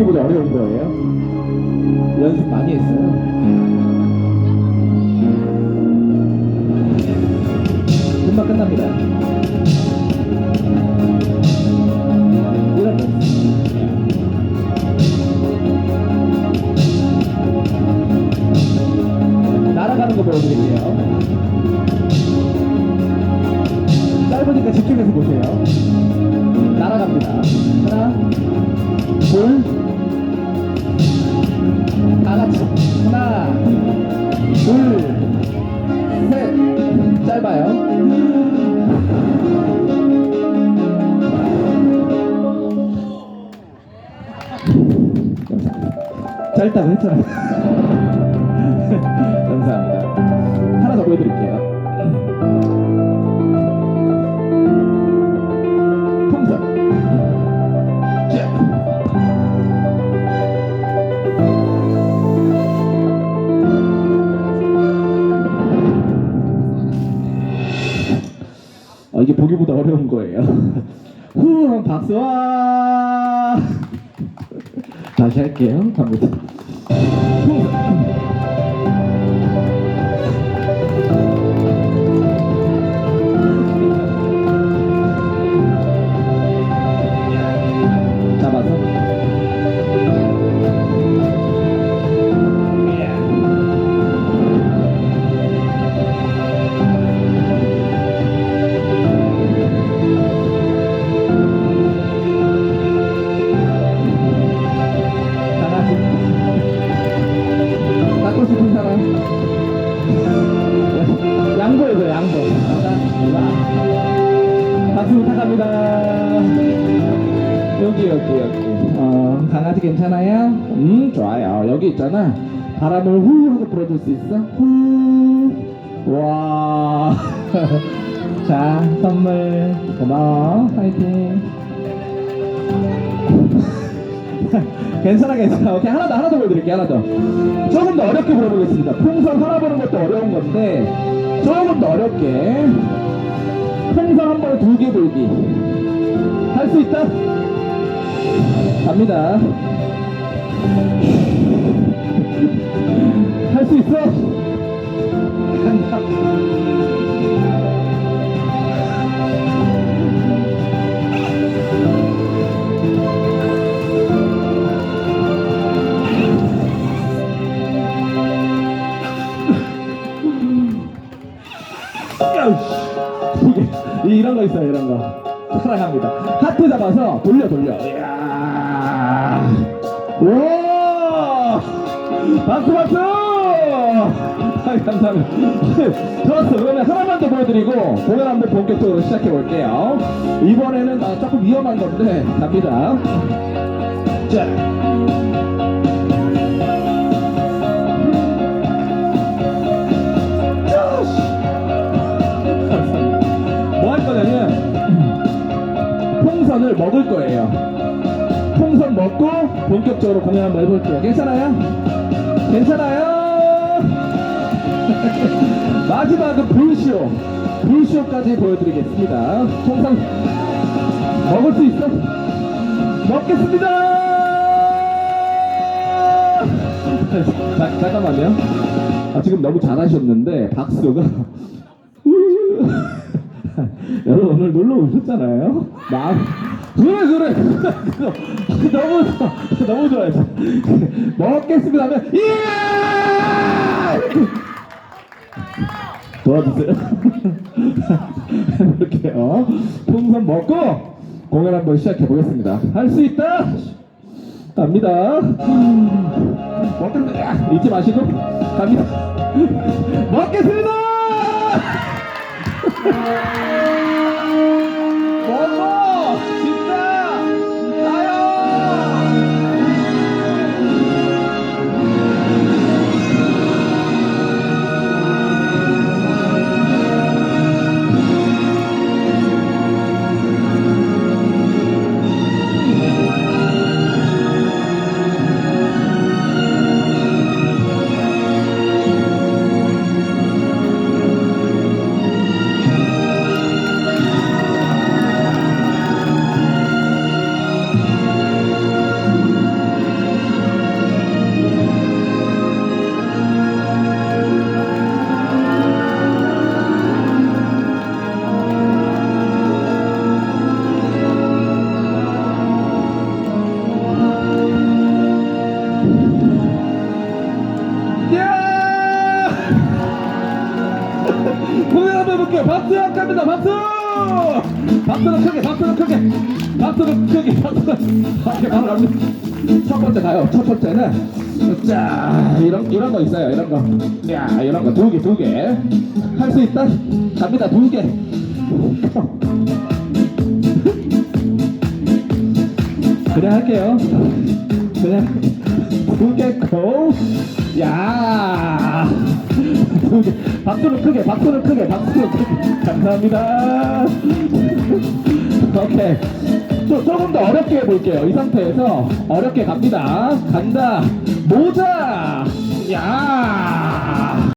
보기보다 어려운 거예요. 연습 많이 했어요. 금방 끝납니다. 날아가는 거 보여드릴게요. 짧으니까 집중해서 보세요. 날아갑니다. 하나, 둘, 짧다고 했잖아요. 감사합니다. 하나 더 보여드릴게요. 아, 이게 보기보다 어려운 거예요. 후, 한 박수, 와! 다시 할게요. 갑니다. 여기 여기 여기. 어 강아지 괜찮아요? 음 좋아요. 여기 있잖아. 바람을 후 하고 불어줄 수 있어? 후. 와. 자 선물 고마워. 파이팅. 괜찮아 괜찮아 오케이 하나 더 하나 더 보여드릴게요 하나 더 조금 더 어렵게 불어보겠습니다 풍선 하나 보는 것도 어려운 건데 조금 더 어렵게 풍선 한 번에 두개 불기 할 수 있다 갑니다. 할 수 있어. 이런 거 있어요 이런 거. 사랑합니다. 하트 잡아서 돌려 돌려 와 박수 박수! 아 감사합니다. 좋았어 그러면 하나만 더 보여드리고 공연 한번 본격적으로 시작해 볼게요. 이번에는 아, 조금 위험한 건데 갑니다. 자. 뭐할 거냐면 풍선을 먹을 거예요. 풍선 먹고 본격적으로 공연 한번 해볼게요. 괜찮아요? 괜찮아요? 마지막은 불쇼. 불쇼까지 보여드리겠습니다. 풍선 먹을 수 있어? 먹겠습니다! 자, 잠깐만요. 아, 지금 너무 잘하셨는데 박수가 여러분 오늘 놀러 오셨잖아요. 마음 그래 그래 너무 좋아. 너무 좋아요. 먹겠습니다 하면 예 도와주세요. 해볼게요. 풍선 먹고 공연 한번 시작해 보겠습니다. 할 수 있다. 갑니다. 먹겠습니다. 잊지 마시고 갑니다. 먹겠습니다. 박수는 크게, 박수는 크게, 박수는 크게, 박수는. 오케이, 바로. 첫 번째 가요. 첫 번째는 자 이런 이런 거 있어요. 이런 거. 야 이런 거 두 개, 두 개. 할 수 있다. 갑니다. 두 개. 그냥 할게요. 그냥 두개 고. 야. 박수를 크게, 박수를 크게, 박수를 크게. 감사합니다. 오케이. 조, 조금 더 어렵게 해볼게요. 이 상태에서 어렵게 갑니다. 간다. 모자. 야.